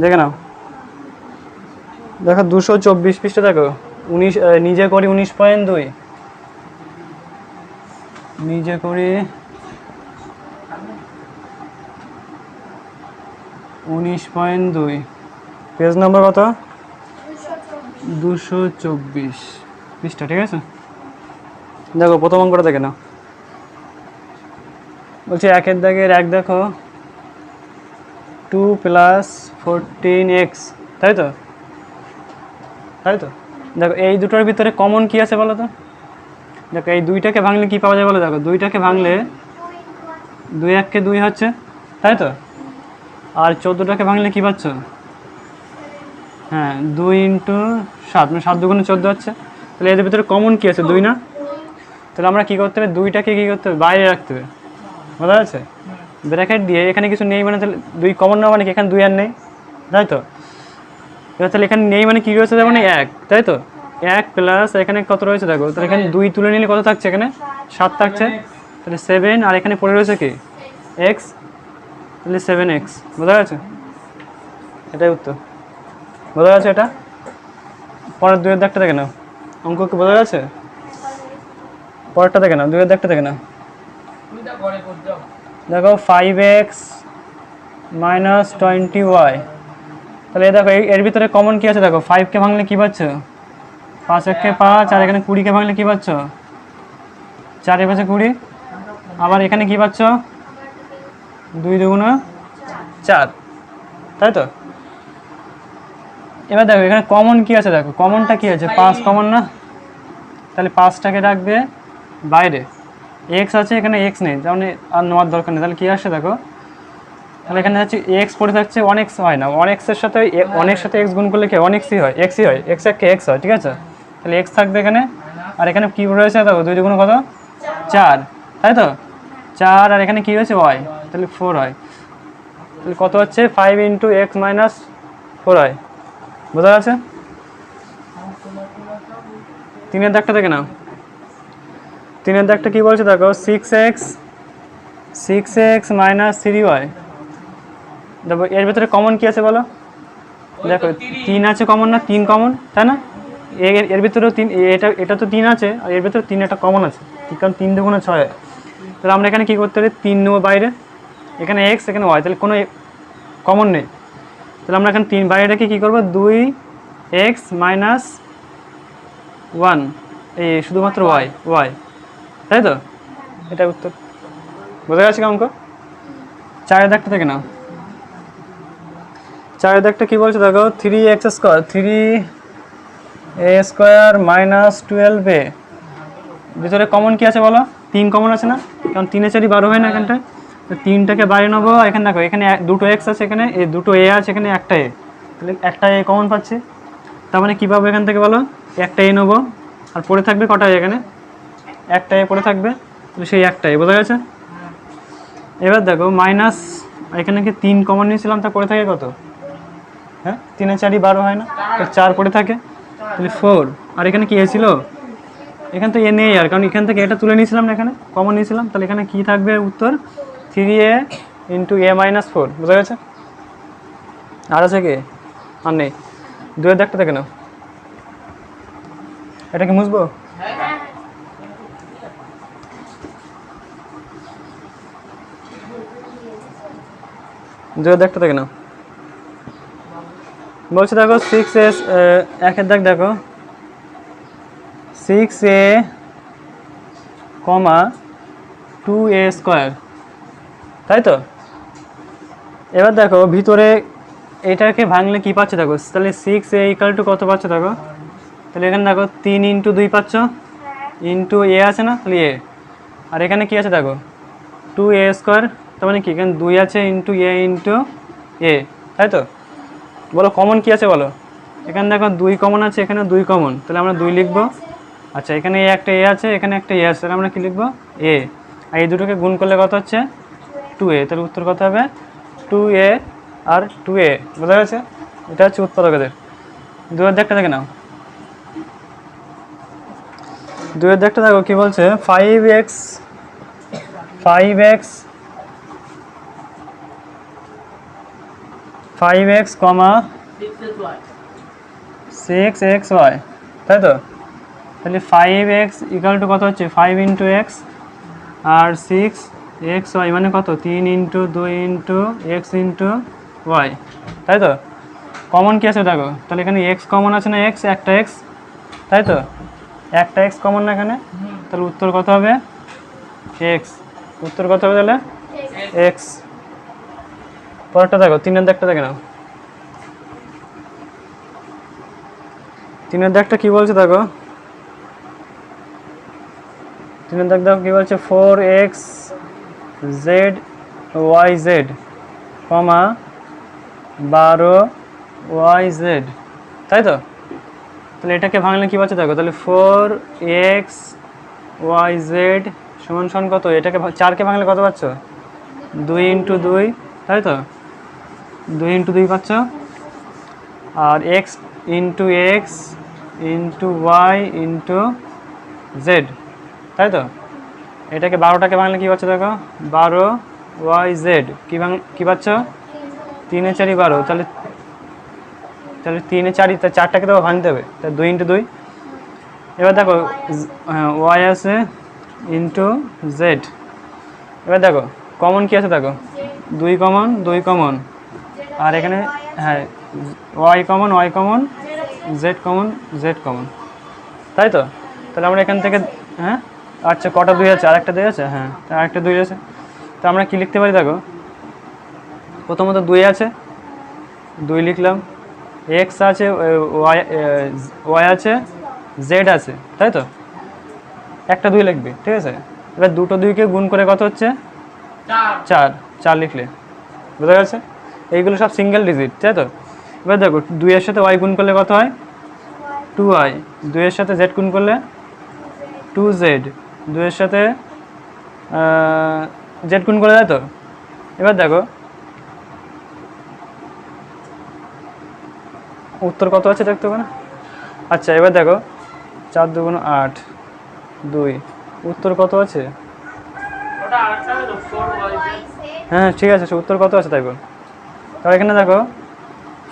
দেখে নাও। দেখো দুশো চব্বিশ পৃষ্ঠা, দেখো। উনিশ নিজে করি উনিশ পয়েন্ট দুই। নিজে করি উনিশ পয়েন্ট দুই। পেজ নম্বর কত? দুশো চব্বিশ পৃষ্ঠা, ঠিক আছে? দেখো, প্রথম অঙ্কটা দেখে নাও। বলছি, একের দাগের এক দেখো। টু প্লাস ফোরটিন এক্স তাই তো? তাই তো? দেখো, এই দুটোর ভিতরে কমন কি আছে বলো তো? দেখো, এই দুইটাকে ভাঙলে কি পাওয়া যায় বলো? দেখো, দুইটাকে ভাঙলে দুই এককে দুই হচ্ছে, তাই তো? আর চোদ্দোটাকে ভাঙলে কি পাচ্ছ? হ্যাঁ দুই ইন্টু সাত মানে সাত দুগুণে চোদ্দ হচ্ছে। তাহলে এদের ভিতরে কমন কি আছে? দুই না? তাহলে আমরা কি করতে হবে? দুইটাকে কি করতে হবে? বাইরে রাখতে হবে। বোঝা যাচ্ছে? ব্র্যাকেট দিয়ে এখানে কিছু নেই মানে তাহলে দুই কমন না মানে কি? এখানে দুই আর নেই, তাই তো? এবার তাহলে এখানে নেই মানে কি রয়েছে? তার মানে এক, তাই তো? এক প্লাস এখানে কত রয়েছে দেখো? তাহলে এখানে দুই তুলে নিলে কত থাকছে এখানে? সাত থাকছে। তাহলে সেভেন আর এখানে পড়ে রয়েছে কি? এক্স তাহলে সেভেন এক্স বোঝা গেছে? এটাই উত্তর। বোঝা গেছে এটা? পরের দুইয়ের দাগটা দেখে নাও। অঙ্ক কি বোঝা গেছে? পরেরটা দেখে নাও, দুইয়ের দাগটা দেখে নাও। দেখো five x minus twenty y তাহলে দেখো এর ভিতরে কমন কি আছে দেখো? ফাইভকে ভাঙলে কি পাচ্ছ? পাঁচ একে পাঁচ, আর এখানে কুড়িকে ভাঙলে কি পাচ্ছ? চারে পাঁচে কুড়ি। আবার এখানে কি পাচ্ছ? দুই দুগুণ চার। তাই তো? এবার দেখো, এখানে কমন কি আছে দেখো? কমনটা কি আছে? পাঁচ কমন না? তাহলে পাঁচটাকে রাখবে বাইরে। এক্স আছে এখানে এক্স নেই। যেমন আর নেওয়ার দরকার নেই। তাহলে কী আসছে দেখো? তাহলে এখানে হচ্ছে এক্স পড়ে থাকছে ওয়ান এক্স হয় না। ওয়ান এক্সের সাথে অনেক সাথে এক্স গুণ করলে কি ওয়ান এক্সই হয়। এক্সই হয়। এক্স একে এক্স হয় ঠিক আছে? তাহলে এক্স থাকবে এখানে। আর এখানে কি রয়েছে দেখো? দুই দুগুণ কত? চার। তাই তো? চার আর এখানে কি হয়েছে? ওয়াই তাহলে ফোর হয়। তাহলে কত হচ্ছে? Five into x minus four হয়। বোঝা যাচ্ছে? তিনের দাগটা দেখে নাও। তিনের দাগটা কি বলছে দেখো? Six x six x minus three y দেখো, এর ভিতরে কমন কি আছে বলো? দেখো, তিন আছে কমন না? তিন কমন তাই না? এর এর ভিতরেও তিন এটা এটা তো তিন আছে, আর এর ভিতরে তিন একটা কমন আছে। কারণ তিন দুগুণে ছয়। তাহলে আমরা এখানে কী করতে পারি? তিন নেব বাইরে। এখানে এক্স এখানে ওয়াই তাহলে কোনো কমন নেই। তাহলে আমরা এখানে তিন, বাইরে রেখে কী করব? দুই এক্স মাইনাস ওয়ান এই শুধুমাত্র ওয়াই ওয়াই তাই তো? এটা উত্তর। বোঝা গেছে অঙ্ক? চারের দাগটা থেকে নাও। চারের দাগটা কী বলছে দেখো? Three x square three a square minus twelve এ ভিতরে কমন কি আছে বলো? তিন কমন আছে না? কারণ তিনে চারি বারো হয় না এখানটায় তো তিনটাকে বাইরে নেব। এখানে দেখো, এখানে দুটো এক্স আছে এখানে, এ দুটো এ আছে এখানে, একটা এ তাহলে একটা এ কমন পাচ্ছে। তার মানে কী পাবো এখান থেকে বলো? একটা এ নেব। আর পড়ে থাকবে কটা এখানে? একটা এ পড়ে থাকবে, তাহলে সেই একটাই, বোঝা গেছে? এবার দেখো মাইনাস এখানে কি তিন কমন নিয়েছিলাম, তা পড়ে থাকে কত? হ্যাঁ তিনে চারই বারো হয় না? তো চার পড়ে থাকে, তাহলে ফোর আর এখানে কি এ ছিল? এখান থেকে এ নেই আর, কারণ এখান থেকে এটা তুলে নিয়েছিলাম না এখানে কমন নিয়েছিলাম, তাহলে এখানে কি থাকবে উত্তর? Three a into a minus four বোঝা গেছে? আর আছে কি? আর নেই। দুয়ের দেখতে দেখে নাও। এটা কি দুয়ের দেখতে দেখে নাও বলছে দেখো সিক্স এস একের দাগ দেখো। Six a comma two a square তাই তো? এবার দেখো, ভিতরে এটাকে ভাঙলে কি পাচ্ছে দেখো? তাহলে সিক্স এ ইকাল টু কত পাচ্ছ দেখো? তাহলে এখানে দেখো, তিন ইন্টু দুই পাচ্ছ। ইন্টু এ আছে না? তাহলে এ আর এখানে কি আছে দেখো? টু এ স্কোয়ার তার মানে কি? এখানে দুই আছে ইন্টু এ ইন্টু এ তাই তো? বলো কমন কি আছে বলো? এখানে দেখো দুই কমন আছে, এখানে দুই কমন তাহলে আমরা দুই লিখব। আচ্ছা এখানে এ একটা এ আছে, এখানে একটা এ আছে, তাহলে আমরা কী লিখব? এ আর এই দুটোকে গুণ করলে কত হচ্ছে? টু এ তাহলে উত্তর কত হবে? টু এ আর টু এ বোঝা গেছে? এটা হচ্ছে উৎপাদকদের। দুয়ের দেখটা দেখে নাও। দুয়ের দেখটা দেখো কী বলছে? Five x five x five x comma six x y তাই তো তাহলে ফাইভ এক্স ইকাল টু কত হচ্ছে? ফাইভ ইন্টু এক্স আর সিক্স এক্স ওয়াই মানে কত? তিন ইন্টু দুই ইন্টু এক্স ইন্টু ওয়াই তাই তো কমন কি আছে দেখো? তাহলে এখানে এক্স কমন আছে না এক্স একটা এক্স তাই তো একটা এক্স কমন না এখানে? তাহলে উত্তর কত হবে? এক্স উত্তর কত হবে তাহলে? এক্স পরেরটা দেখো, তিনের দাগটা দেখে নাও। তিনের দাগটা কি বলছে দেখো? তিনের দাগ দেখো কি বলছে? Four x z y z, comma বারো ওয়াই জেড। তাই তো? তাহলে এটাকে ভাঙলে কি পাচ্ছে দেখো? তাহলে ফোর এক্স ওয়াই জেড সমান সমান কত? এটাকে চারকে ভাঙলে কত পাচ্ছ? দুই ইন্টু দুই, তাই তো? দুই ইন্টু দুই পাচ্ছ। আর x into x into y into z, তাই তো? এটাকে বারোটাকে ভাঙলে কী পাচ্ছ দেখো? বারো ওয়াই জেড, কী ভাঙ কী পাচ্ছ? তিনে চারি বারো, তাহলে তাহলে তিনে চারি, তা চারটাকে তো ভাঙতে হবে, তা দুই ইন্টু দুই। এবার দেখো, ওয়াই আছে ইন্টু জেড। এবার দেখো, কমন কি আছে দেখো? দুই কমন দুই কমন। আর এখানে হ্যাঁ y common y common z common z common তাই তো? তাহলে আমরা এখান থেকে হ্যাঁ? আচ্ছা কটা দুই আছে? আরেকটা দুই আছে? হ্যাঁ আরেকটা দুই আছে। তো আমরা কী লিখতে পারি দেখো? প্রথমত দুই আছে। দুই লিখলাম। এক্স আছে ওয়াই ওয়াই আছে জেড আছে। তাই তো? একটা দুই লিখবে ঠিক আছে? এবার দুটো দুইকে গুণ করে কত হচ্ছে? চার। চার লিখলে। বোঝা গেছে? এইগুলো সব সিঙ্গেল ডিজিট তাই তো? এবার দেখো দুইয়ের সাথে ওয়াই গুণ করলে কত হয়? টু ওয়াই দুইয়ের সাথে জেড গুণ করলে? টু জেড দুইয়ের সাথে জেড গুণ করে দেয় তো? এবার দেখো উত্তর কত আছে দেখতে না আচ্ছা এবার দেখো চার দুগুণ আট দুই। উত্তর কত আছে? হ্যাঁ ঠিক আছে উত্তর কত আছে তাই বল। তাহলে এখানে দেখো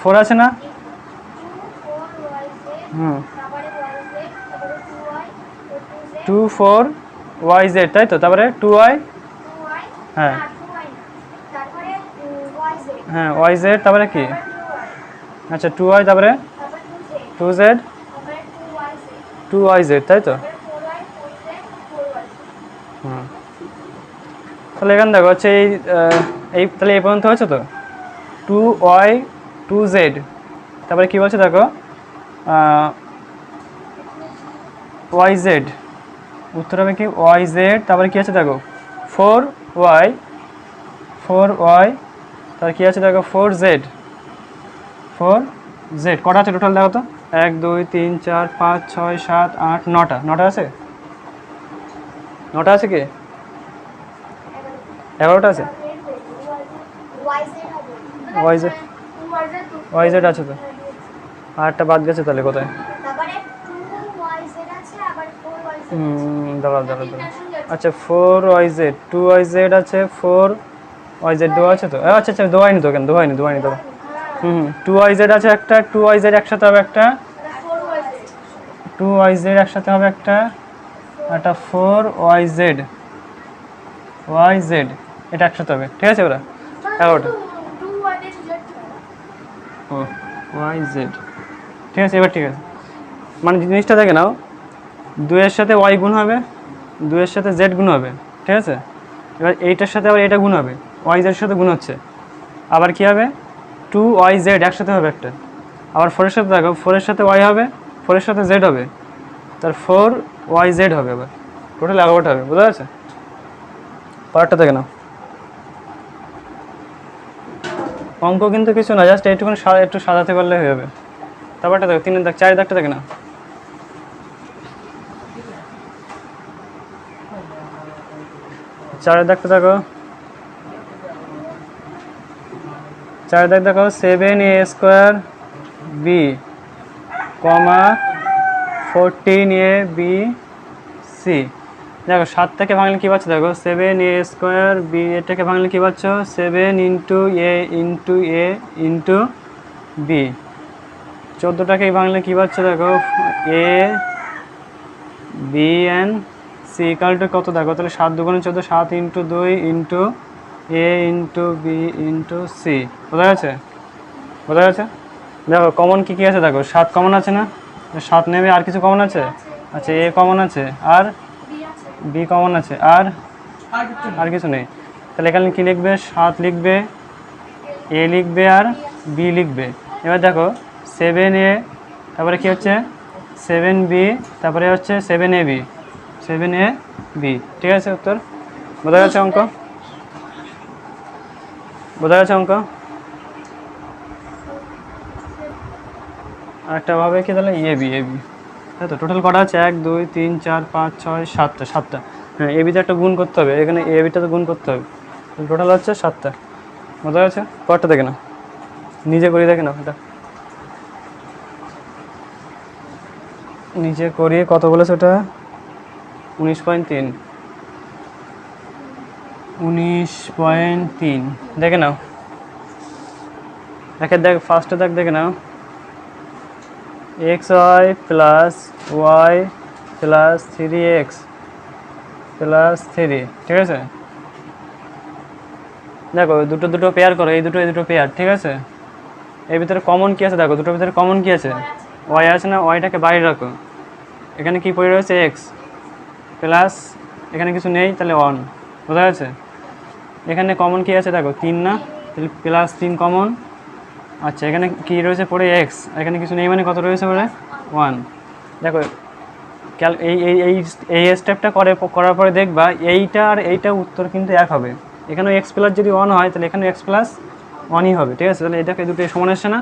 ফোর আছে না? হুম। টু ফোর ওয়াই জেড তাই তো? তারপরে টু ওয়াই হ্যাঁ। হ্যাঁ ওয়াই জেড তারপরে কি? আচ্ছা টু ওয়াই তারপরে two z two y z তাই তো? হুম। তাহলে এখানে দেখো, হচ্ছে এই এই, তাহলে এই পর্যন্ত হচ্ছে তো? Two y, two z. তারপরে কী বলছে দেখো? Y z. উত্তর হবে কি? Y z. তারপরে কী আছে দেখো? ফোর ওয়াই ফোর ওয়াই, তারপরে কী আছে দেখো? Four z. Four z. কটা আছে টোটাল দেখো তো? এক, দুই, তিন, চার, পাঁচ, ছয়, সাত, আট, নটা। নটা আছে? নটা আছে কি? এগারোটা আছে? ওয়াই জেড ওয়াই জেড আছে তো আর একটা বাদ গেছে তাহলে কোথায়? হুম দাঁড়াও দাঁড়াও দাঁড়াও। আচ্ছা four y z two y z আছে ফোর ওয়াই জেড দেওয়া আছে তো? আচ্ছা আচ্ছা দোয়াইনি তো কেন দোয়াইনি দোয়াইনি দেবো হুম টু ওয়াই জেড আছে একটা টু ওয়াই জেড একসাথে হবে একটা। টু ওয়াই জেড একসাথে হবে একটা একটা four y z y z এটা একসাথে হবে ঠিক আছে ওরা? এগারোটা। ও, ওয়াই জেড। ঠিক আছে, এবার ঠিক আছে। মানে জিনিসটা দেখে নাও, দুইয়ের সাথে ওয়াই গুণ হবে, দুইয়ের সাথে জেড গুণ হবে, ঠিক আছে? এবার এইটার সাথে আবার এটা গুণ হবে, ওয়াই জেড সাথে গুণ হচ্ছে। আবার কি হবে? টু ওয়াই জেড একসাথে হবে একটা। আবার ফোরের সাথে দেখো, ফোরের সাথে ওয়াই হবে, ফোরের সাথে জেড হবে। তার ফোর ওয়াই জেড হবে আবার। টোটাল এগারোটা হবে, বুঝা যাচ্ছে? পরেরটা দেখে নাও। অঙ্ক কিন্তু কিছু না জাস্ট এইটুকুনি সা- একটু সাজাতে পারলে হয়ে যাবে। তারপরটা দেখো, তিনের দাগ চারি দাগটা দেখে না চারের দাগটা দেখো। চারের দাগ দেখো seven a square b comma fourteen a b c দেখো সাত থেকে ভাঙলে কী পাচ্ছ? দেখো সেভেন এ স্কোয়ার বি এটাকে ভাঙলে কী পাচ্ছ? Seven into a into a into b চোদ্দোটাকে ভাঙলে কী পাচ্ছ? দেখো এ বি এন সি ইকালটা কত? দেখো তাহলে সাত দুগুণে চোদ্দ সাত ইন্টু দুই into a into b into c বোঝা গেছে? বোঝা গেছে? দেখো কমন কী কী আছে? দেখো সাত কমন আছে না? সাত নেবে আর কিছু কমন আছে? আচ্ছা এ কমন আছে। আর বি কমন আছে। আর? আর কিছু নেই। তাহলে এখানে কী লিখবে? সাত লিখবে এ লিখবে আর বি লিখবে। এবার দেখো সেভেন এ তারপরে কি হচ্ছে? সেভেন বি তারপরে হচ্ছে seven a b seven a b ঠিক আছে উত্তর? বোঝা গেছে অঙ্ক? বোঝা গেছে অঙ্ক? আরেকটা ভাবে কি তাহলে? এ বি এ বি তাই তো টোটাল কটা আছে? এক, দুই, তিন, চার, পাঁচ, ছয়, সাতটা সাতটা। হ্যাঁ এ বিতে একটা গুণ করতে হবে। এখানে এ বিটা তো গুণ করতে হবে। টোটাল হচ্ছে সাতটা। বোঝা আছে পরটা দেখে না নিজে করে দেখে না এটা। নিজে করিয়ে কত বলেছে ওটা? উনিশ পয়েন্ট তিন। উনিশ পয়েন্ট তিন। দেখে নাও। একে দেখ ফার্স্টে দেখ, দেখে নাও। X y plus y plus three x plus three ঠিক আছে? দেখো দুটো দুটো পেয়ার করো, এই দুটো এই দুটো পেয়ার ঠিক আছে? এর ভিতরে কমন কি আছে? দেখো, দুটোর ভিতরে কমন কি আছে? ওয়াই আছে না ওয়াইটাকে বাইরে রাখো। এখানে কি পড়ে রয়েছে? এক্স প্লাস এখানে কিছু নেই, তাহলে ওয়ান বোঝা যাচ্ছে এখানে কমন কি আছে? দেখো, তিন না প্লাস তিন কমন আচ্ছা এখানে কি রয়েছে পড়ে এক্স এখানে কিছু নেই মানে কত রয়েছে পড়ে ওয়ান দেখো ক্যাল এই এই এই এই স্টেপটা করে করার পরে দেখবা এইটা আর এইটা উত্তর কিন্তু এক হবে। এখানেও এক্স প্লাস যদি ওয়ান হয় তাহলে এখানে এক্স প্লাস ওয়ানই হবে ঠিক আছে? তাহলে এটাকে দুটো সমান আসছে না?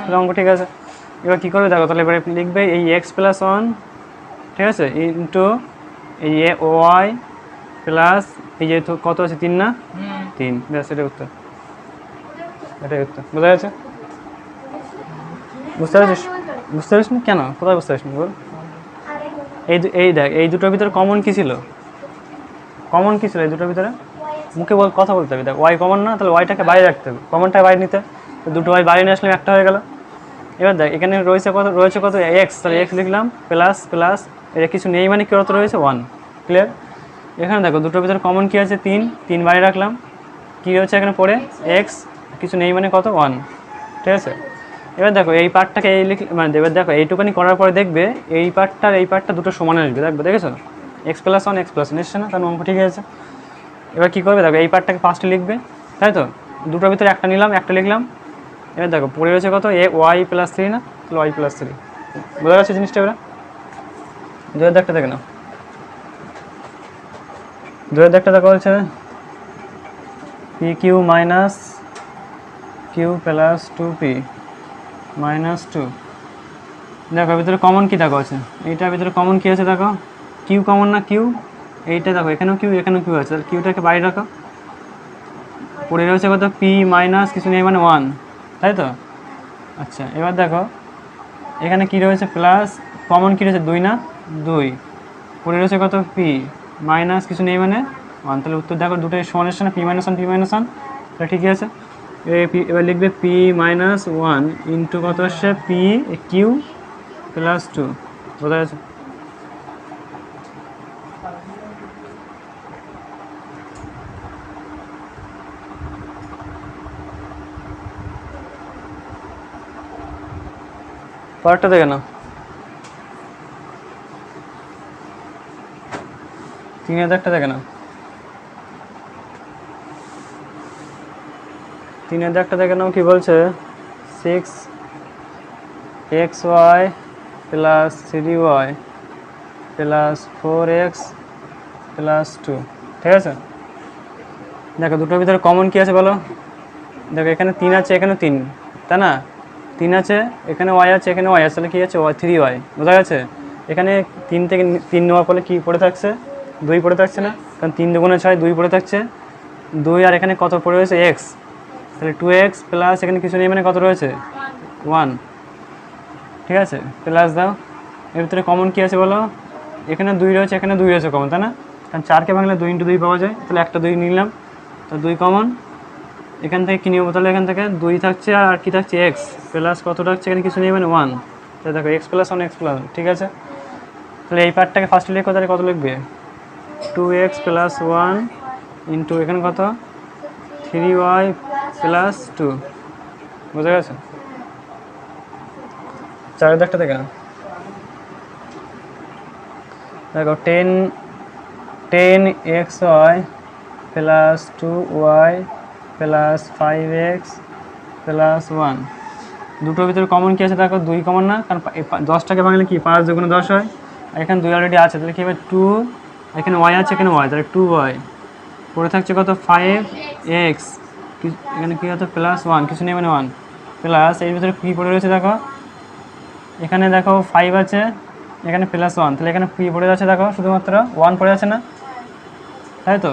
তাহলে অঙ্ক ঠিক আছে। এবার কী করবে দেখো তাহলে এবারে লিখবে এই এক্স প্লাস ওয়ান ঠিক আছে? ইন্টু এই এ ওয়াই প্লাস এই যে কত আছে তিন না? তিন। ব্যাস এটাই উত্তর। এটাই উত্তর। বোঝা গেছে বুঝতে পারছিস? বুঝতে পারিস না? কেন? কোথায় বুঝতে পারিস না বল? এই এই দেখ, এই দুটোর ভিতরে কমন কি ছিল? কমন কি ছিল এই দুটোর ভিতরে? মুখে বল, কথা বলতে হবে। দেখ ওয়াই কমন না, তাহলে ওয়াইটাকে বাইরে রাখতে হবে। কমনটা বাইরে নিতে। দুটো ওয়াই বাইরে নিয়ে আসলে একটা হয়ে গেল। এবার দেখ, এখানে রয়েছে কত রয়েছে কত? এক্স তাহলে এক্স লিখলাম প্লাস প্লাস এটা কিছু নেই মানে কত রয়েছে? ওয়ান ক্লিয়ার এখানে দেখো, দুটোর ভিতরে কমন কি আছে? তিন। তিন বাইরে রাখলাম। কী রয়েছে এখানে পড়ে? এক্স কিছু নেই মানে কত? ওয়ান ঠিক আছে? এবার দেখো, এই পার্টটাকে এই লিখ মানে এবার দেখো, এইটুকানি করার পরে দেখবে এই পার্টটা এই পার্টটা দুটো সমান আসবে দেখবে, দেখেছ? X plus one x plus নিশ্চয় না? তার অঙ্ক ঠিক আছে এবার কী করবে? দেখো, এই পার্টটাকে পাঁচটা লিখবে, তাই তো? দুটোর ভিতরে একটা নিলাম, একটা লিখলাম। এবার দেখো, পড়ে রয়েছে কত? এ, ওয়াই প্লাস থ্রি না? তাহলে ওয়াই প্লাস থ্রি বোঝা যাচ্ছে জিনিসটা এবার? দুয়ের দেখটা দেখে নাও। দুয়ের দেখটা দেখো হচ্ছে p q minus q plus two p minus two দেখো, ভিতরে কমন কি দেখো আছে? এইটার ভিতরে কমন কি আছে দেখো? কিউ কমন না কিউ এইটা দেখো, এখানেও কিউ এখানেও কিউ আছে। তাহলে কিউটাকে বাইরে রাখো। পড়ে রয়েছে কত? পি মাইনাস কিছু নেই মানে ওয়ান তাই তো? আচ্ছা এবার দেখো, এখানে কি রয়েছে প্লাস কমন কি রয়েছে? দুই না? দুই। পড়ে রয়েছে কত? পি মাইনাস কিছু নেই মানে ওয়ান তাহলে উত্তর দেখো, দুটোই সমান আসছে না p minus one p minus one তাহলে ঠিকই আছে। এবার লিখবে পি মাইনাস ওয়ান ইন্টু কত আসছে? পি কিউ প্লাস টু বোঝা গেছে? পরেরটা দেখে না তিন হাজারটা দেখে না তিন হাজারটা দেখে নাও কি বলছে? Six x y plus three y plus four x plus two ঠিক আছে? দেখো, দুটোর ভিতরে কমন কি আছে বলো? দেখো, এখানে তিন আছে, এখানে তিন। তাই না? তিন আছে, এখানে ওয়াই আছে, এখানে ওয়াই আছে। তাহলে কী আছে? ওয়াই থ্রি ওয়াই বোঝা গেছে? এখানে তিন থেকে তিন নেওয়ার ফলে কী পড়ে থাকছে? দুই পড়ে থাকছে না। কারণ তিন দুগুণে ছয়, দুই পড়ে থাকছে। দুই আর এখানে কত পড়ে রয়েছে এক্স তাহলে টু এক্স প্লাস এখানে কিছু নেই মানে কত রয়েছে? ওয়ান ঠিক আছে? প্লাস দাও। এর ভিতরে কমন কী আছে বলো? এখানে দুই রয়েছে, এখানে দুই রয়েছে কমন তাই না? কারণ চারকে ভাঙলে দুই ইন্টু দুই পাওয়া যায়, তাহলে একটা দুই নিলাম। তো দুই কমন এখান থেকে কী নিব? তাহলে এখান থেকে দুই থাকছে আর কী থাকছে? এক্স প্লাস কত থাকছে? এখানে কিছু নেই মানে ওয়ান তাহলে দেখো x plus one x plus ঠিক আছে? তাহলে এই পার্টটাকে ফার্স্ট লিখে, তাহলে কত লিখবে? Two x plus one into এখানে কত? থ্রি ওয়াই প্লাস টু বুঝা গেছে চারের দাগটা দেখা দেখো ten ten x y plus two y plus five x plus one দুটোর ভিতরে কমন কি আছে দেখো? দুই কমন না, কারণ দশটাকে ভাঙলে কি? পাঁচ দুগুণে দশ হয়। এখানে দুই অলরেডি আছে, তাহলে কি হবে? টু এখানে ওয়াই আছে, এখানে ওয়াই তাহলে টু ওয়াই পড়ে থাকছে কত? ফাইভ এক্স এখানে কী হতো প্লাস ওয়ান কিছু নেই মানে ওয়ান প্লাস এর ভিতরে কী পড়ে রয়েছে দেখো? এখানে দেখো ফাইভ আছে, এখানে প্লাস ওয়ান তাহলে এখানে কী পড়ে যাচ্ছে দেখো? শুধুমাত্র ওয়ান পড়ে আছে না? তাই তো?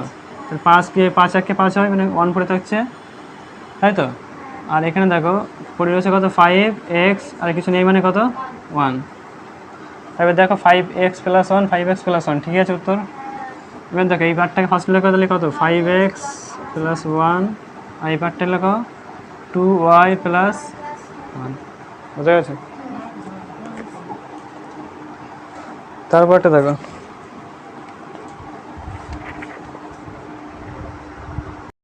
পাঁচ কে পাঁচ এককে পাঁচ হয় মানে ওয়ান পড়ে থাকছে। তাই তো? আর এখানে দেখো, পড়ে রয়েছে কত? ফাইভ এক্স আর কিছু নেই মানে কত? ওয়ান তারপর দেখো five x plus one five x plus one ঠিক আছে, উত্তর? এবার দেখো, এই পার্টটাকে ফার্স্ট লেখো তাহলে কত? ফাইভ এক্স প্লাস ওয়ান আর এই পার্টটা লেখো টু ওয়াই প্লাস ওয়ান। বুঝা গেছে? তারপরটা দেখো।